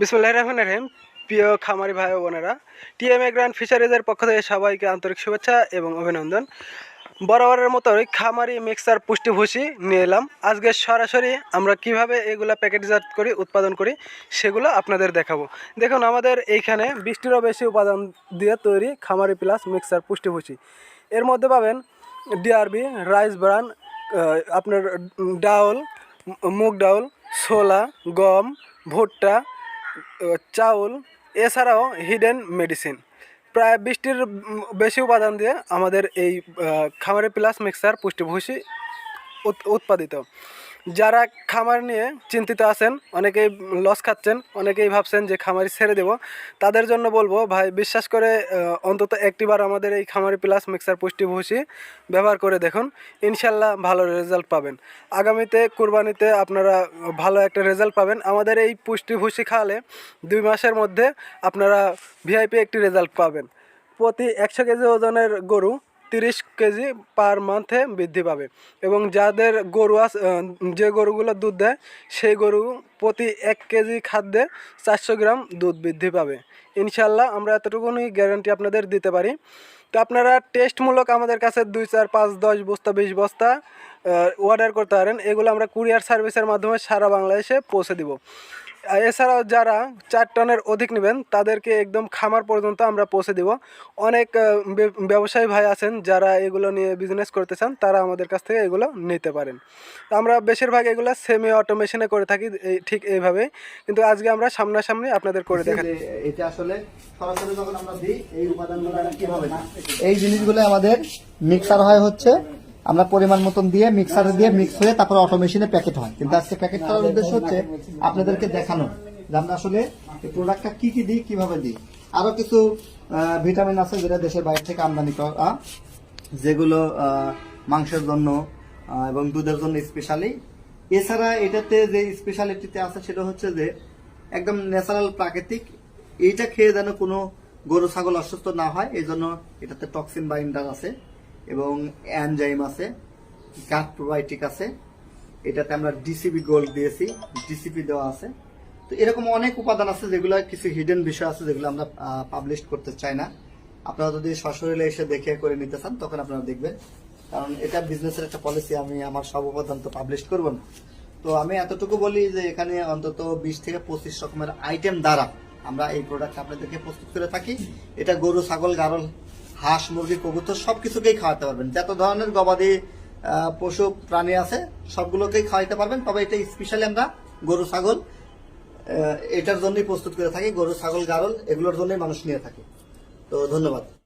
বিসমুল্লাহ রহমান রহিম। প্রিয় খামারি ভাই ও বোনেরা, টিএমএ গ্র্যান্ড ফিশারিজের পক্ষ থেকে সবাইকে আন্তরিক শুভেচ্ছা এবং অভিনন্দন। বরাবরের মতো ওই খামারি মিক্সার পুষ্টি ভুসি নিয়ে এলাম। আজকে সরাসরি আমরা কীভাবে এগুলো প্যাকেটজাত করি, উৎপাদন করি, সেগুলো আপনাদের দেখাবো। দেখুন, আমাদের এইখানে বৃষ্টিরও বেশি উপাদান দিয়ে তৈরি খামারি প্লাস মিক্সার পুষ্টি ভুসি এর মধ্যে পাবেন ডিআরবি, রাইস ব্রান আপনার ডাউল, মুগ ডাউল, ছোলা, গম, ভুট্টা চাউল, এছাড়াও হিডেন মেডিসিন প্রায় বৃষ্টির বেশি উপাদান দিয়ে আমাদের এই খামারে প্লাস মিক্সার পুষ্টিভূষি উৎ- উৎপাদিত। যারা খামার নিয়ে চিন্তিত আছেন, অনেকেই লস খাচ্ছেন, অনেকেই ভাবছেন যে খামারি ছেড়ে দেব। তাদের জন্য বলব, ভাই, বিশ্বাস করে অন্তত একটিবার আমাদের এই খামারি প্লাস মিক্সার পুষ্টিভূষি ব্যবহার করে দেখুন, ইনশাল্লাহ ভালো রেজাল্ট পাবেন। আগামীতে কুরবানিতে আপনারা ভালো একটা রেজাল্ট পাবেন। আমাদের এই পুষ্টিভূষি খাওয়ালে দুই মাসের মধ্যে আপনারা ভিআইপি একটি রেজাল্ট পাবেন। প্রতি একশো কেজি ওজনের গরু তিরিশ কেজি পার মান্থে বৃদ্ধি পাবে। এবং যাদের গরু আছে যে গরুগুলো দুধ দেয়, সেই গরু প্রতি এক কেজি খাদ্যে চারশো গ্রাম দুধ বৃদ্ধি পাবে। ইনশাল্লাহ আমরা এতটুকুনি গ্যারান্টি আপনাদের দিতে পারি। তো আপনারা টেস্টমূলক আমাদের কাছে দুই, চার, পাঁচ, দশ বস্তা, বিশ বস্তা অর্ডার করতে পারেন। এগুলো আমরা কুরিয়ার সার্ভিসের মাধ্যমে সারা বাংলাদেশে পৌঁছে দিব। এছাড়াও যারা চার টনের অধিক নেবেন তাদেরকে একদম খামার পর্যন্ত আমরা পৌঁছে দিব। অনেক ব্যবসায়ী ভাই আছেন যারা এগুলো নিয়ে বিজনেস করতে চান তারা আমাদের কাছ থেকে এগুলো নিতে পারেন। তো আমরা বেশিরভাগ এগুলো সেমি অটোমেশনে করে থাকি ঠিক এইভাবে কিন্তু আজকে আমরা সামনাসামনি আপনাদের করে দেখাই যে এটা আসলে সরাসরি যখন আমরা দিই এই উপাদানগুলো কীভাবে? এই জিনিসগুলো আমাদের মিক্সার হয় হচ্ছে আমরা পরিমাণ মতন দিয়ে মিক্সারে দিয়ে মিক্স হয়ে তারপর অটো মেশিনে প্যাকেট হয়। কিন্তু আজকে প্যাকেট করার উদ্দেশ্য হচ্ছে আপনাদেরকে দেখানো যে আমরা আসলে প্রোডাক্টটা কি কি দিই, কীভাবে দিই। আরও কিছু ভিটামিন আছে যেটা দেশের বাইরে থেকে আমদানি করা, যেগুলো মাংসের জন্য এবং দুধের জন্য স্পেশালি এছাড়া এটাতে যে স্পেশালিটিতে আছে সেটা হচ্ছে যে একদম ন্যাচারাল প্রাকৃতিক, এইটা খেয়ে যেন কোনো গরু, ছাগল অসুস্থ না হয় এই জন্য এটাতে টক্সিন বা বাইন্ডার আছে। এবং অ্যানজাইম আছে গাট প্রোবায়োটিক আছে, এটাতে আমরা ডিসিবি গোল্ড দিয়েছি ডিসিপি দেওয়া আছে। তো এরকম অনেক উপাদান আছে যেগুলো, কিছু হিডেন বিষয় আছে যেগুলো আমরা পাবলিশ করতে চাই না। আপনারা যদি সশরীরে এসে দেখে করে নিতে চান, তখন আপনারা দেখবেন। কারণ এটা বিজনেসের একটা পলিসি আমি আমার সব উপাদান তো পাবলিশ করব না। তো আমি এতটুকু বলি যে এখানে অন্তত বিশ থেকে পঁচিশ রকমের আইটেম দ্বারা আমরা এই প্রোডাক্ট আপনাদেরকে প্রস্তুত করে থাকি। এটা গরু, ছাগল, গারল হাঁস, মুরগি, কবুতর সবকিছুকেই খাওয়াতে পারবেন। যত ধরনের গবাদি পশু, প্রাণী আছে, সবগুলোকেই খাওয়াইতে পারবেন। তবে এটা স্পেশালি আমরা গরু, ছাগল এটার জন্যই প্রস্তুত করে থাকি। গরু, ছাগল, গারল, এগুলোর জন্যই মানুষ নিয়ে থাকে। তো ধন্যবাদ।